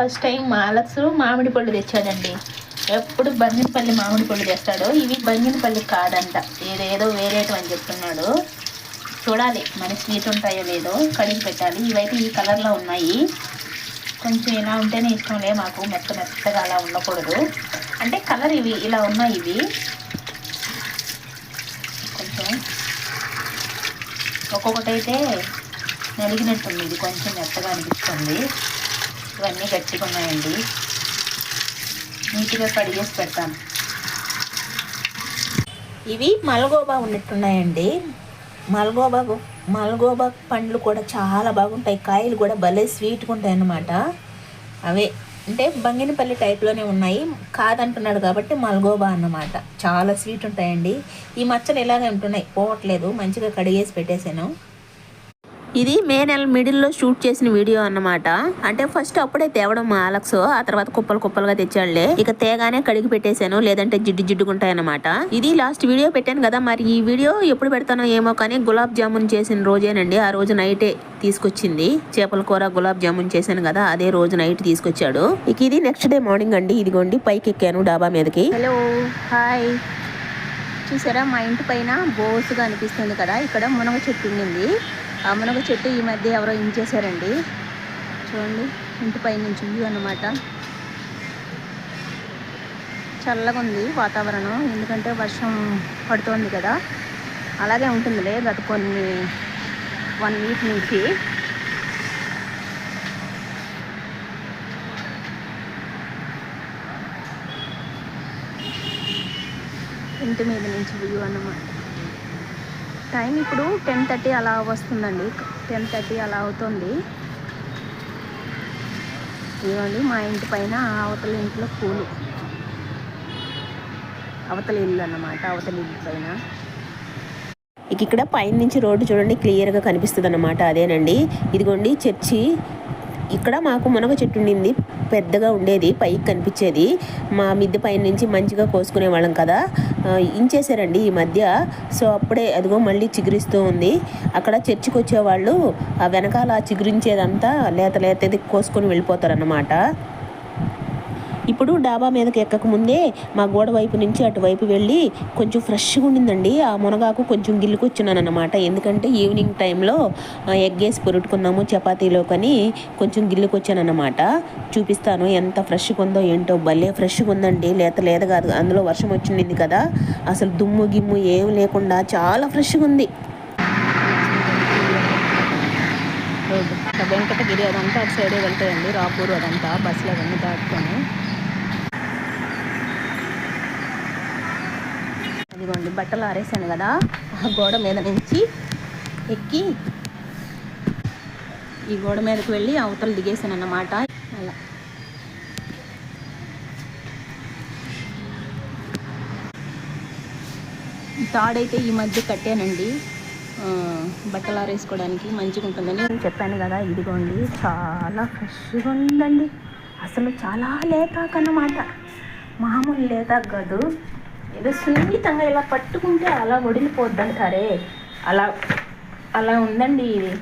First time మాలక్స్ మామిడి పళ్ళు తెచ్చాడండి. ఎప్పుడు బంగినపల్లి మామిడి పళ్ళు తెస్తాడు ఇవి బంగినపల్లి కాదంట. ఏదేదో వేరేటు అని చెప్తున్నాడు. చూడాలి మరి స్వీట్ ఉంటాయో లేదో కడిగి పెట్టాలి. ఇవైతే ఈ కలర్లో ఉన్నాయి. కొంచెం ఇలా ఉంటేనే ఇష్టంలే మాకు మెత్త మెత్తగా అలా ఉండకూడదు. అంటే కలర్ ఇవి ఇలా ఉన్నాయి ఇవి. కొంచెం ఒక్కొక్కటైతే నలిగినట్టుంది ఇది కొంచెం మెత్తగా అనిపిస్తుంది. ఇవన్నీ గట్టిగా ఉన్నాయండి నీట్గా కడిగేసి పెడతాను. ఇవి మల్గోబా ఉన్నట్టున్నాయండి. మల్గోబా మల్గోబా పండ్లు కూడా చాలా బాగుంటాయి. కాయలు కూడా భలే స్వీట్గా ఉంటాయి అన్నమాట అవే అంటే బంగినపల్లి టైప్లోనే ఉన్నాయి. కాదంటున్నాడు కాబట్టి మల్గోబా అన్నమాట. చాలా స్వీట్ ఉంటాయండి. ఈ మచ్చలు ఇలాగే ఉంటున్నాయి? పోవట్లేదు. మంచిగా కడిగేసి పెట్టేశాను. ఇది మే నెల మిడిల్లో షూట్ చేసిన వీడియో అన్నమాట. అంటే ఫస్ట్ అప్పుడే తేవడం మా అలక్స్. ఆ తర్వాత కుప్పలు కుప్పలుగా తెచ్చాడులే. ఇక తేగానే కడిగి పెట్టేశాను. లేదంటే జిడ్డు జిడ్డుకుంటాయి అన్నమాట. ఇది లాస్ట్ వీడియో పెట్టాను కదా. మరి ఈ వీడియో ఎప్పుడు పెడతానో ఏమో కానీ గులాబ్ జామున్ చేసిన రోజేనండి. ఆ రోజు నైటే తీసుకొచ్చింది. చేపల కూర గులాబ్ జామున్ చేశాను కదా. అదే రోజు నైట్ తీసుకొచ్చాడు. ఇక ఇది నెక్స్ట్ డే మార్నింగ్ అండి. ఇదిగోండి పైకి ఎక్కాను డాబా మీదకి. Hello hi. చూసారా మా ఇంటి పైన బోసుగా అనిపిస్తుంది కదా. ఇక్కడ మునగ చెట్టు ఉండింది. మునగ చెట్టు ఈ మధ్య ఎవరో ఇంచేశారండి. చూడండి ఇంటి పై నుంచి వ్యూ అన్నమాట. చల్లగా ఉంది వాతావరణం. ఎందుకంటే వర్షం పడుతోంది కదా. అలాగే ఉంటుందిలే గత కొన్ని వన్ వీక్ నుంచి. ఇంటి మీద నుంచి వ్యూ అన్నమాట. టైం ఇప్పుడు టెన్ థర్టీ అలా వస్తుందండి. టెన్ థర్టీ అలా అవుతుంది. ఇదిగోండి మా ఇంటి పైన అవతల ఇంట్లో పూలు. అవతల ఇల్లు అన్నమాట అవతల ఇల్లు పైన. ఇక ఇక్కడ పైన నుంచి రోడ్డు చూడండి క్లియర్గా కనిపిస్తుంది అన్నమాట అదేనండి. ఇదిగోండి చర్చి ఇక్కడ మాకు మునగ చెట్టు ఉండింది. పెద్దగా ఉండేది పైకి కనిపించేది. మా మిద్దె పైన నుంచి మంచిగా కోసుకునే వాళ్ళం కదా. ఇంచేసారండి ఈ మధ్య. సో అప్పుడే అదిగో మళ్ళీ చిగురిస్తూ ఉంది. అక్కడ చర్చికి వచ్చేవాళ్ళు ఆ వెనకాల ఆ చిగురించేదంతా లేత లేతది కోసుకొని వెళ్ళిపోతారన్నమాట. ఇప్పుడు డాబా మీదకి ఎక్కక ముందే మా గోడ వైపు నుంచి అటువైపు వెళ్ళి కొంచెం ఫ్రెష్గా ఉండిందండి. ఆ మునగాకు కొంచెం గిల్లుకొచ్చున్నాను అనమాట ఎందుకంటే ఈవినింగ్ టైంలో ఎగ్ వేసి పొరుట్టుకున్నాము చపాతీలో కానీ కొంచెం గిల్లుకొచ్చాను అనమాట చూపిస్తాను ఎంత ఫ్రెష్గా ఉందో ఏంటో. భలే ఫ్రెష్గా ఉందండి. లేత లేదు కాదు అందులో వర్షం వచ్చింది కదా. అసలు దుమ్ము గిమ్ము ఏం లేకుండా చాలా ఫ్రెష్గా ఉంది. వెంకటగిరి అదంతా అటు సైడే వెళ్తాయండి. రాపూరు అదంతా బస్సులు అవన్నీ దాటుకొని. ఇదిగోండి బట్టలు ఆరేసాను కదా. ఆ గోడ మీద నుంచి ఎక్కి ఈ గోడ మీదకి వెళ్ళి అవతల దిగేసాను అన్నమాట. అలా. తాడైతే ఈ మధ్య కట్టానండి. బట్టలు ఆరేసుకోవడానికి మంచిగా ఉంటుందని నేను చెప్పాను కదా ఇదిగోండి చాలా ఫ్రెష్గా ఉందండి. అసలు చాలా లేతాకన్నమాట మామూలు లేతాక్ కాదు. ఏదో సున్నితంగా ఇలా పట్టుకుంటే అలా వడిలిపోద్ది అంటారే అలా అలా ఉందండి ఇది.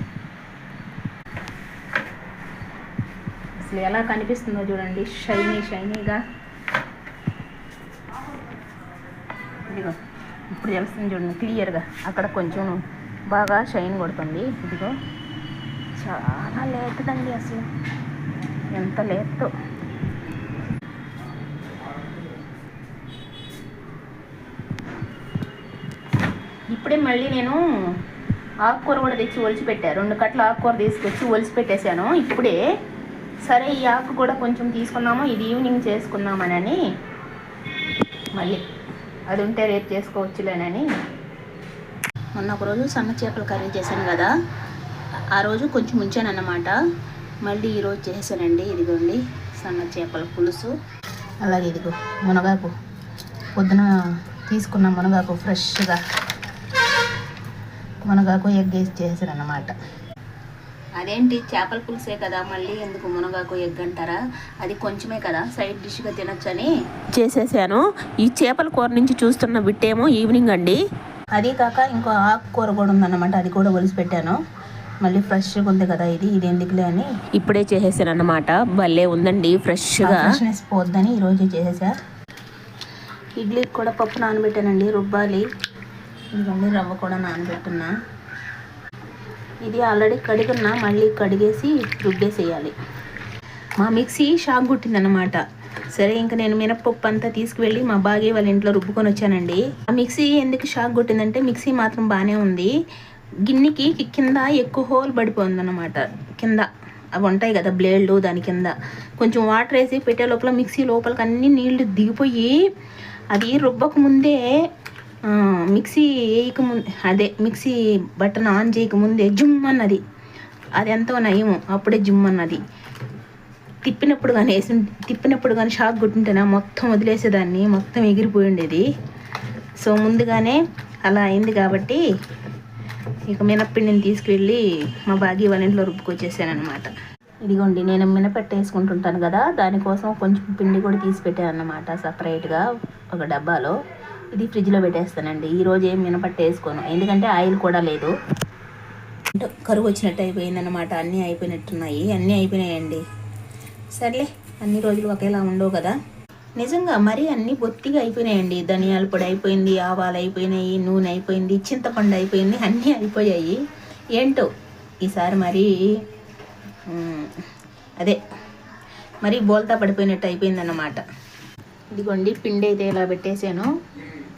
అసలు ఎలా కనిపిస్తుందో చూడండి. షైనీ షైనీగా. ఇదిగో ఇప్పుడు తెలుస్తుంది చూడండి క్లియర్గా. అక్కడ కొంచెం బాగా షైన్ కొడుతుంది. ఇదిగో చాలా లేతదండి అసలు. ఎంత లేతో. ఇప్పుడే మళ్ళీ నేను ఆకుకూర కూడా తెచ్చి ఒలిచిపెట్టా. రెండు కట్ల ఆకుకూర తీసుకొచ్చి ఒలిచిపెట్టేశాను. ఇప్పుడే సరే ఈ ఆకు కూడా కొంచెం తీసుకుందాము ఇది ఈవినింగ్ చేసుకుందామనని మళ్ళీ. అది ఉంటే రేపు చేసుకోవచ్చులేనని. మొన్న ఒక రోజు సన్న చేపల కర్రీ చేశాను కదా. ఆ రోజు కొంచెం ఉంచాను మళ్ళీ ఈరోజు చేశానండి. ఇదిగోండి సన్న చేపల పులుసు. అలాగే ఇదిగో మునగాకు. పొద్దున తీసుకున్న మునగాకు ఫ్రెష్గా. మునగాకు ఎగ్ వేసి చేశాను అన్నమాట అదేంటి? చేపల పులుసే కదా మళ్ళీ ఎందుకు మునగాకు ఎగ్ అంటారా? అది కొంచెమే కదా సైడ్ డిష్గా తినొచ్చని. చేసేసాను. ఈ చేపల కూర నుంచి చూస్తున్న బిట్టేమో ఈవినింగ్ అండి. అది కాక ఇంకో ఆకుకూర కూడా ఉందన్నమాట అది కూడా ఒలిసి పెట్టాను. మళ్ళీ ఫ్రెష్గా ఉంది కదా ఇది ఇది ఎందుకులే అని. ఇప్పుడే చేసేసాను అనమాట భలే ఉందండి ఫ్రెష్గా. ఫ్రెష్నెస్ పోద్దని ఈరోజు చేసేసా. ఇడ్లీకి కూడా పప్పు నానబెట్టానండి రుబ్బాలి. ఇదిగోండి రవ్వ కూడా నానబెట్టున్నా. ఇది ఆల్రెడీ కడిగున్నా మళ్ళీ కడిగేసి రుబ్బేసేయాలి. మా మిక్సీ షాక్ కొట్టిందనమాట సరే ఇంకా నేను మినపప్పు అంతా తీసుకువెళ్ళి మా బాగే వాళ్ళ ఇంట్లో రుబ్బుకొని వచ్చానండి. ఆ మిక్సీ ఎందుకు షాక్ కొట్టిందంటే మిక్సీ మాత్రం బాగానే ఉంది. గిన్నెకి కింద ఎక్కువ హోల్ పడిపోయింది అనమాట కింద. అవి ఉంటాయి కదా బ్లేడ్లు దాని కింద. కొంచెం వాటర్ వేసి పెట్టే లోపల మిక్సీ లోపలికి అన్ని నీళ్ళు దిగిపోయి అది రుబ్బక ముందే మిక్సీ వేయక ముందే అదే మిక్సీ బటన్ ఆన్ చేయక ముందే జుమ్ అన్నది. అది ఎంతో నయము అప్పుడే జుమ్ అన్నది. తిప్పినప్పుడు కానీ వేసి తిప్పినప్పుడు కానీ షాక్ కొట్టుంటేనా మొత్తం వదిలేసేదాన్ని మొత్తం ఎగిరిపోయి ఉండేది సో ముందుగానే అలా అయింది కాబట్టి ఇక మినప్పిండిని తీసుకెళ్ళి మా బాగి వాళ్ళ ఇంట్లో రుబ్బుకొచ్చేసాను అనమాట ఇదిగోండి నేను మినపెట్ట వేసుకుంటుంటాను కదా దానికోసం కొంచెం పిండి కూడా తీసి పెట్టాను అనమాట సపరేట్గా ఒక డబ్బాలో. ఇది ఫ్రిడ్జ్లో పెట్టేస్తానండి. ఈరోజు ఏం మినపట్టు వేసుకోను. ఎందుకంటే ఆయిల్ కూడా లేదు. అంటే కరువు వచ్చినట్టు అయిపోయిందన్నమాట. అన్నీ అయిపోయినట్టున్నాయి. అన్నీ అయిపోయినాయండి. సర్లే అన్ని రోజులు ఒకేలా ఉండవు కదా. నిజంగా మరీ అన్నీ బొత్తిగా అయిపోయినాయండి. ధనియాల పొడి అయిపోయింది ఆవాలు అయిపోయినాయి నూనె అయిపోయింది చింతపండు అయిపోయింది అన్నీ అయిపోయాయి. ఏంటో? ఈసారి మరీ అదే. మరీ బోల్తా పడిపోయినట్టు అయిపోయిందన్నమాట. ఇదిగోండి పిండి అయితే ఇలా పెట్టేశాను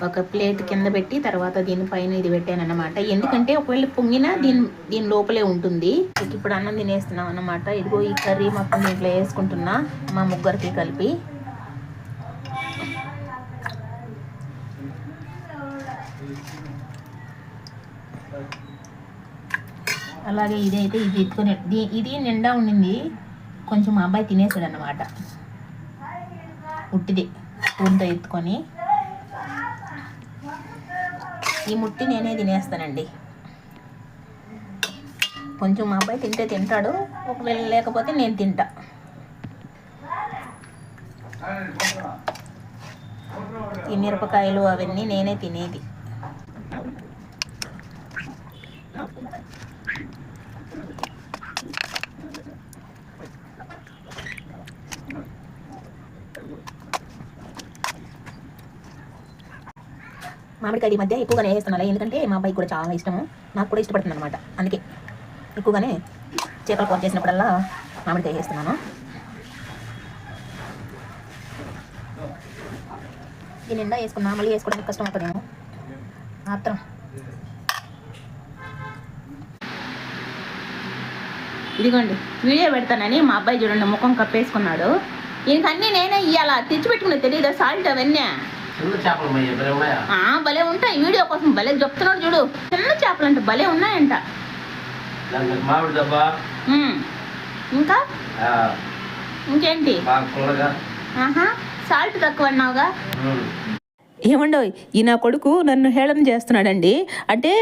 ఒక ప్లేట్ కింద పెట్టి తర్వాత దీనిపైన ఇది పెట్టాను అనమాట ఎందుకంటే ఒకవేళ పొంగినా దీని దీని లోపలే ఉంటుంది. ఇప్పుడు అన్నం తినేస్తున్నాం అనమాట ఇదిగో ఈ కర్రీ మొత్తం దీంట్లో వేసుకుంటున్నా మా ముగ్గురికి కలిపి. అలాగే ఇదైతే ఇది ఎత్తుకొని ఇది నిండా ఉండింది. కొంచెం మా అబ్బాయి తినేసాడు అనమాట ఉట్టిది ఊరితో ఎత్తుకొని. ఈ ముట్టి నేనే తినేస్తానండి. కొంచెం మా అబ్బాయి తింటే తింటాడు ఒకవేళ లేకపోతే నేను తింటా. ఈ మిరపకాయలు అవన్నీ నేనే తినేది. మామిడికాయ ఈ మధ్య ఎక్కువగానే వేస్తున్నాను ఎందుకంటే మా అబ్బాయికి కూడా చాలా ఇష్టము. నాకు కూడా ఇష్టపడుతుంది అనమాట అందుకే ఎక్కువగానే చేపల కూర చేసినప్పుడల్లా మామిడికాయ వేస్తున్నాను. ఈ నిండా వేసుకున్నా మళ్ళీ వేసుకోవడానికి కష్టం అవుతుందేమో. మాత్రం. ఇదిగోండి వీడియో పెడతానని మా అబ్బాయి చూడండి ముఖం కప్పేసుకున్నాడు. ఈయనకి నేనే ఇవ్వాలా తెచ్చిపెట్టుకునే తెలియదా సాల్ట్ అవన్నీ? చిన్న చేపలు మయ్య భలే ఉంటాయి. వీడియో కోసం భలే చెప్తున్నాడు చూడు. చిన్న చేపలు అంటే భలే ఉన్నాయంట. మామిడి దెబ్బ. ఇంకా? ఆ, ఇంకేంటి? సాల్ట్ తక్కువ అన్నావుగా. ఏమండో ఈ నా కొడుకు నన్ను హేళన చేస్తున్నాడండి. అంటే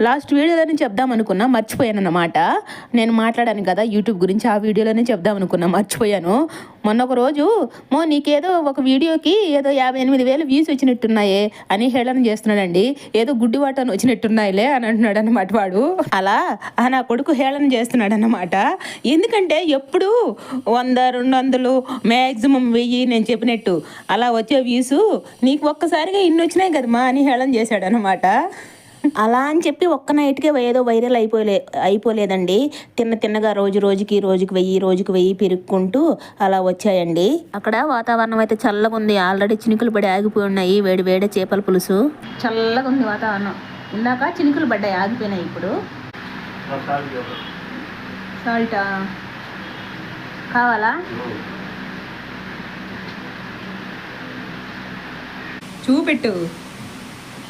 లాస్ట్ వీడియోలోనే చెప్దాం అనుకున్నా మర్చిపోయాను అన్నమాట నేను మాట్లాడాను కదా యూట్యూబ్ గురించి ఆ వీడియోలోనే చెప్దాం అనుకున్నా మర్చిపోయాను. మొన్న ఒక రోజు మో నీకేదో ఒక వీడియోకి ఏదో యాభై ఎనిమిది వేలు వ్యూస్ వచ్చినట్టున్నాయే అని హేళన చేస్తున్నాడండి. ఏదో గుడ్డి వాటను వచ్చినట్టున్నాయిలే అని అంటున్నాడు అనమాట వాడు. అలా నా కొడుకు హేళన చేస్తున్నాడు అనమాట ఎందుకంటే ఎప్పుడు వంద రెండు వందలు మ్యాక్సిమం వెయ్యి నేను చెప్పినట్టు అలా వచ్చే వ్యూస్ నీకు ఒక్కసారిగా ఇన్ని వచ్చినాయి కదమ్మా అని హేళన చేశాడు అనమాట అలా అని చెప్పి ఒక్క నైట్కే ఏదో వైరల్ అయిపోలే అయిపోలేదండి. తిన్న తిన్నగా రోజు రోజుకి రోజుకి వెయ్యి రోజుకి వెయ్యి పెరుక్కుంటూ అలా వచ్చాయండి. అక్కడ వాతావరణం అయితే చల్లగా ఉంది. ఆల్రెడీ చినుకులు పడి ఆగిపోయి ఉన్నాయి. వేడి వేడి చేపల పులుసు. చల్లగా ఉంది వాతావరణం. ఇందాక చినుకులు పడ్డాయి ఆగిపోయినాయి ఇప్పుడు. సాల్ట్. కావాలా. చూపెట్టు.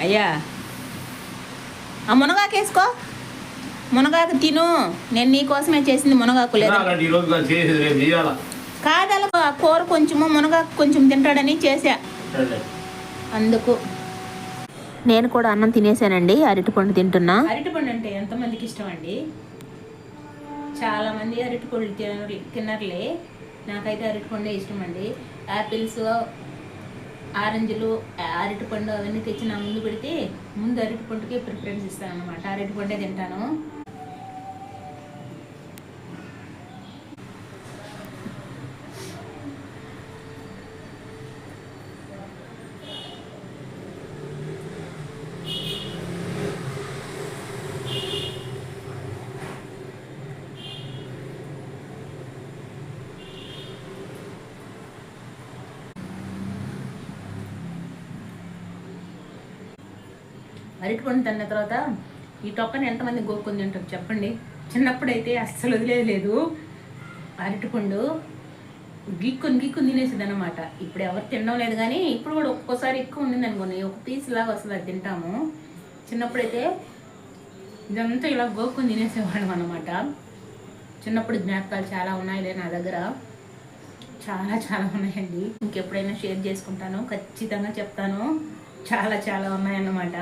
అయ్యా. ఆ మునగాకు వేసుకో. మునగాకు తిను. నేను నీకోసమే చేసింది మునగాకు లేదు. కాదల ఆ కూర కొంచెము మునగాకు కొంచెం తింటాడని చేసా. అందుకు. నేను కూడా అన్నం తినేసానండి అరటిపండు తింటున్నా. అరటిపండు అంటే ఎంతమందికి ఇష్టం అండి చాలా మంది అరటిపండు తినరు తినర్లే. నాకైతే అరటిపండే ఇష్టం అండి యాపిల్స్ ఆరెంజ్లు అరటిపండు అవన్నీ తెచ్చి నా ముందు పెడితే ముందు అరటిపండుకే ప్రిఫరెన్స్ ఇస్తాను అనమాట అరటిపండే తింటాను. అరటిపండు తిన్న తర్వాత ఈ తొక్కని ఎంతమంది గోక్కొని తింటారు చెప్పండి? చిన్నప్పుడైతే అస్సలు వదిలేదు అరటిపండు గీక్కుని గీక్కుని తినేసేది అనమాట ఇప్పుడు ఎవరు తినడం లేదు కానీ ఇప్పుడు కూడా ఒక్కోసారి ఎక్కువ ఉండింది అనుకోండి. ఒక పీస్ లాగా వస్తుంది అది తింటాము. చిన్నప్పుడైతే ఇదంతా ఇలా గోక్కొని తినేసేవాళ్ళం అనమాట చిన్నప్పుడు జ్ఞాపకాలు చాలా ఉన్నాయిలే నా దగ్గర. చాలా చాలా ఉన్నాయండి. ఇంకెప్పుడైనా షేర్ చేసుకుంటాను. ఖచ్చితంగా చెప్తాను. చాలా చాలా ఉన్నాయన్నమాట.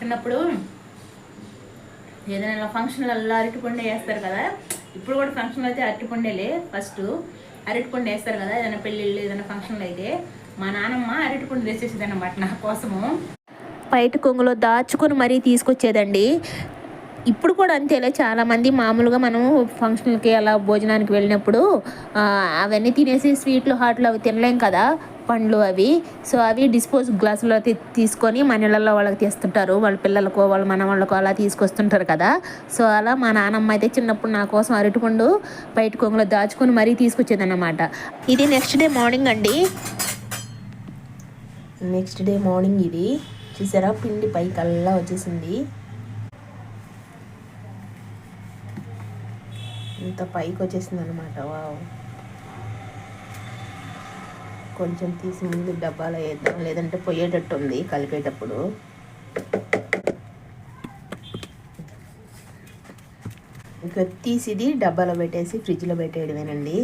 చిన్నప్పుడు ఏదైనా ఫంక్షన్లలో అరటిపండు వేస్తారు కదా. ఇప్పుడు కూడా ఫంక్షన్లు అయితే అరటిపండేలే. ఫస్ట్ అరటిపండు వేస్తారు కదా. ఏదైనా పెళ్ళిళ్ళు ఏదైనా ఫంక్షన్లు అయితే మా నాన్నమ్మ అరటిపండు తెచ్చేసేది అనమాట నా కోసము. బయట కొంగులో దాచుకొని మరీ తీసుకొచ్చేదండి. ఇప్పుడు కూడా అంతేలే. చాలామంది మామూలుగా మనం ఫంక్షన్లకి అలా భోజనానికి వెళ్ళినప్పుడు అవన్నీ తినేసి స్వీట్లు హాట్లు అవి తినలేం కదా. పండ్లు అవి. సో అవి డిస్పోజ్ గ్లాసులో తీసుకొని మన ఇళ్ళల్లో వాళ్ళకి తీస్తుంటారు. వాళ్ళ పిల్లలకో వాళ్ళ మనవాళ్ళకో అలా తీసుకొస్తుంటారు కదా. సో అలా మా నాన్నమ్మ అయితే చిన్నప్పుడు నా కోసం అరటిపండు బయట కొంగులో దాచుకొని మరీ తీసుకొచ్చేదన్నమాట. ఇది నెక్స్ట్ డే మార్నింగ్ అండి. నెక్స్ట్ డే మార్నింగ్ ఇది. చూసారా? పిండి పైకల్లా వచ్చేసింది. ఇంత పైకి వచ్చేసింది అనమాట వావ్. కొంచెం తీసి ముందు డబ్బాలో వేద్దాం. లేదంటే పోయేటట్టు ఉంది కలిపేటప్పుడు. ఇంకా తీసిది డబ్బాలో పెట్టేసి ఫ్రిడ్జ్లో పెట్టేయడమేనండి.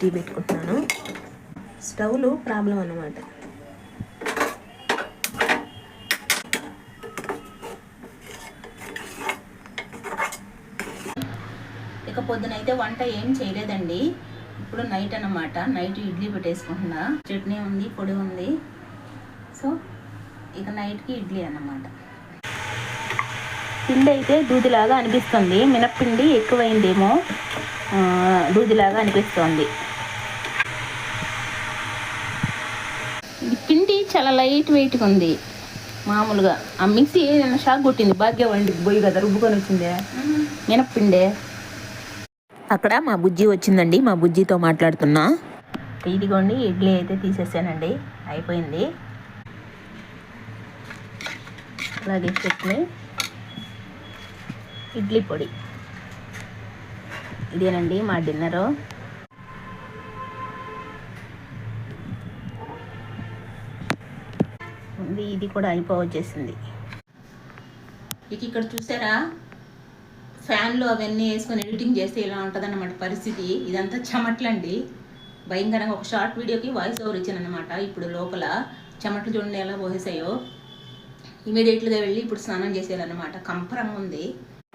టీ పెట్టుకుంటున్నాను. స్టవ్లు ప్రాబ్లం అన్నమాట ఇక పొద్దునైతే వంట ఏం చేయలేదండి. ఇప్పుడు నైట్ అన్నమాట. నైట్ ఇడ్లీ పెట్టేసుకుంటున్నా. చట్నీ ఉంది పొడి ఉంది. సో ఇక నైట్కి ఇడ్లీ అన్నమాట. పిండి అయితే దూదిలాగా అనిపిస్తుంది. మినప్పిండి ఎక్కువైందేమో దూదిలాగా అనిపిస్తుంది. ఇది పిండి చాలా లైట్ వెయిట్గా ఉంది. మామూలుగా. ఆ మిక్సీ ఏదైనా షాక్ కొట్టింది. భాగ్య వండి పోయి కదా రుబ్బుకొని వచ్చిందే మినప్పిండే. అక్కడ మా బుజ్జి వచ్చిందండి మా బుజ్జితో మాట్లాడుతున్నా. ఇదిగోండి ఇడ్లీ అయితే తీసేసానండి అయిపోయింది. అలాగే చట్నీ ఇడ్లీ పొడి. ఇదేనండి మా డిన్నరు. ఉంది, ఇది కూడా అయిపోవచ్చేసింది. ఇక ఇక్కడ చూసారా? ఫ్యాన్లు అవన్నీ వేసుకొని ఎడిటింగ్ చేస్తే ఇలా ఉంటుందన్నమాట పరిస్థితి. ఇదంతా చెమట్లండి. భయంకరంగా ఒక షార్ట్ వీడియోకి వాయిస్ ఓవర్ ఇచ్చాను అనమాట ఇప్పుడు లోపల చెమట్లు చూడండి ఎలా పోసేసాయో. ఇమీడియట్గా వెళ్ళి ఇప్పుడు స్నానం చేసేయాలన్నమాట. కంపరంగా ఉంది.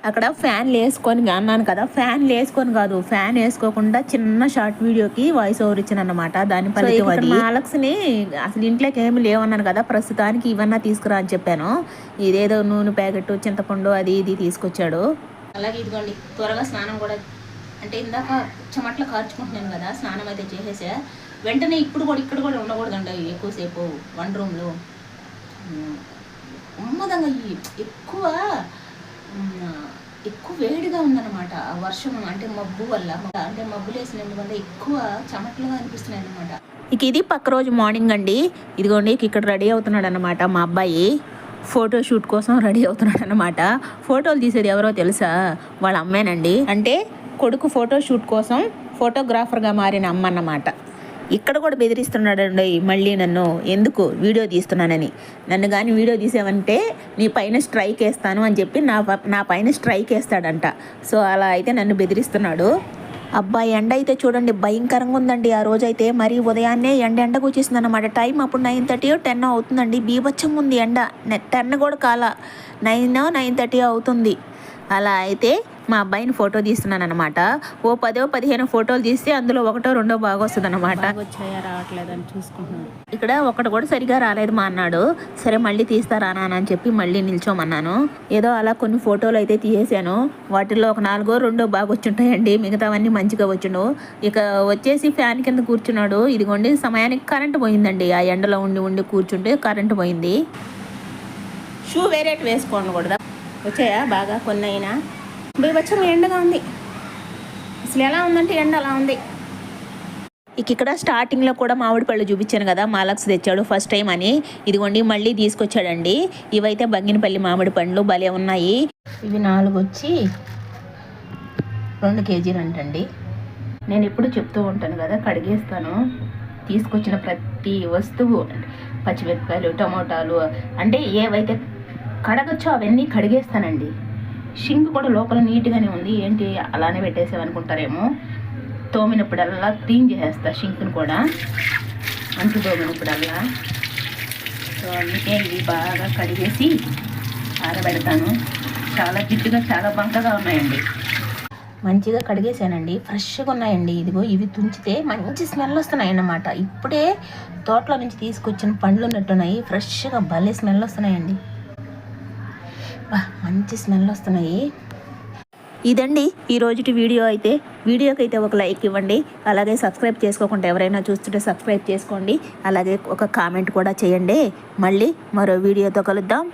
అక్కడ ఫ్యాన్ వేసుకొని అన్నాను కదా ఫ్యాన్ వేసుకొని కాదు ఫ్యాన్ వేసుకోకుండా చిన్న షార్ట్ వీడియోకి వాయిస్ ఓవర్ ఇచ్చాను అనమాట దాని ఫలితం అది. మా అలక్స్ని అసలు ఇంట్లోకి ఏమి లేవన్నాను కదా ప్రస్తుతానికి ఇవన్నా తీసుకురా అని చెప్పాను. ఇదేదో నూనె ప్యాకెట్ చింతపండు అది ఇది తీసుకొచ్చాడు. అలాగే ఇదిగోండి త్వరగా స్నానం కూడా అంటే ఇందాక చెమట్లు కార్చుకుంటున్నాను కదా స్నానం అయితే చేసేసా. వెంటనే ఇప్పుడు కూడా ఇక్కడ కూడా ఉండకూడదండి ఎక్కువసేపు వన్ రూమ్లో ఉమ్మదంగా ఎక్కువ ఎక్కువ వేడిగా ఉందన్నమాట ఆ వర్షం అంటే మబ్బు వల్ల. అంటే మబ్బులు వేసినందువల్ల ఎక్కువ చెమట్లుగా అనిపిస్తున్నాయి అనమాట ఇక ఇది పక్క రోజు మార్నింగ్ అండి. ఇదిగోండి ఇక్కడ రెడీ అవుతున్నాడు అనమాట మా అబ్బాయి. ఫోటోషూట్ కోసం రెడీ అవుతున్నాడు అనమాట ఫోటోలు తీసేది ఎవరో తెలుసా? వాళ్ళ అమ్మేనండి. అంటే కొడుకు ఫోటోషూట్ కోసం ఫోటోగ్రాఫర్గా మారిన అమ్మ అన్నమాట ఇక్కడ కూడా బెదిరిస్తున్నాడండి మళ్ళీ నన్ను ఎందుకు వీడియో తీస్తున్నానని. నన్ను కానీ వీడియో తీసావంటే నీ పైన స్ట్రైక్ వేస్తాను అని చెప్పి నా ప- నా పైన స్ట్రైక్ వేస్తాడంట. సో అలా అయితే నన్ను బెదిరిస్తున్నాడు. అబ్బా ఎండ అయితే చూడండి భయంకరంగా ఉందండి. ఆ రోజైతే మరి ఉదయాన్నే ఎండ ఎండకు వచ్చేసింది అనమాట టైం అప్పుడు నైన్ థర్టీ టెన్ అవుతుందండి. బీభత్సం ఉంది ఎండ. టెన్ కూడా కాల. నైన్ నైన్ థర్టీ అవుతుంది. అలా అయితే మా అబ్బాయిని ఫోటో తీస్తున్నాను అనమాట ఓ పదో పదిహేను ఫోటోలు తీస్తే అందులో ఒకటో రెండో బాగా వస్తుంది అనమాట రావట్లేదని చూసుకుంటున్నాను. ఇక్కడ ఒకటి కూడా సరిగా రాలేదు మా అన్నాడు. సరే మళ్ళీ తీస్తారా నాన్న అని చెప్పి మళ్ళీ నిల్చోమన్నాను. ఏదో అలా కొన్ని ఫోటోలు అయితే తీసేశాను. వాటిల్లో ఒక నాలుగో రెండో బాగా వచ్చుంటాయండి. మిగతావన్నీ మంచిగా వచ్చిండు ఇక వచ్చేసి ఫ్యాన్ కింద కూర్చున్నాడు. ఇదిగోండి సమయానికి కరెంట్ పోయిందండి. ఆ ఎండలో ఉండి ఉండి కూర్చుంటే కరెంట్ పోయింది. షూ వేరేటి వేసుకోండి కూడా. వచ్చాయా బాగా కొన్ని అయినా బీభత్సం ఎండగా ఉంది. అసలు ఎలా ఉందంటే ఎండ అలా ఉంది. ఇక ఇక్కడ స్టార్టింగ్లో కూడా మామిడి పళ్ళు చూపించాను కదా మాలక్స్ తెచ్చాడు ఫస్ట్ టైం అని. ఇదిగోండి మళ్ళీ తీసుకొచ్చాడండి. ఇవైతే బంగినపల్లి మామిడి పండ్లు భలే ఉన్నాయి. ఇవి నాలుగు వచ్చి రెండు కేజీలు అంటండి. నేను ఎప్పుడు చెప్తూ ఉంటాను కదా కడిగేస్తాను. తీసుకొచ్చిన ప్రతి వస్తువు పచ్చిమిరపకాయలు టమోటాలు అంటే ఏవైతే కడగచ్చో అవన్నీ కడిగేస్తానండి. షింక్ కూడా లోపల నీట్గానే ఉంది. ఏంటి? అలానే పెట్టేసామనుకుంటారేమో తోమినప్పుడల్లా క్లీన్ చేసేస్తా షింక్ని కూడా. అంటు తోమినప్పుడల్లా. సో అందుకే ఇవి బాగా కడిగేసి ఆరబెడతాను. చాలా జిడ్డుగా చాలా బంకగా ఉన్నాయండి. మంచిగా కడిగేసానండి. ఫ్రెష్గా ఉన్నాయండి. ఇదిగో ఇవి తుంచితే మంచి స్మెల్ వస్తున్నాయి అన్నమాట ఇప్పుడే తోటలో నుంచి తీసుకొచ్చిన పండ్లు ఉన్నట్టున్నాయి ఫ్రెష్గా భలే స్మెల్ వస్తున్నాయండి. మంచి స్మెల్ వస్తున్నాయి. ఇదండి ఈ రోజుటి వీడియో అయితే. వీడియోకి అయితే ఒక లైక్ ఇవ్వండి. అలాగే సబ్స్క్రైబ్ చేసుకోకుండా ఎవరైనా చూస్తుంటే సబ్స్క్రైబ్ చేసుకోండి. అలాగే ఒక కామెంట్ కూడా చేయండి. మళ్ళీ మరో వీడియోతో కలుద్దాం.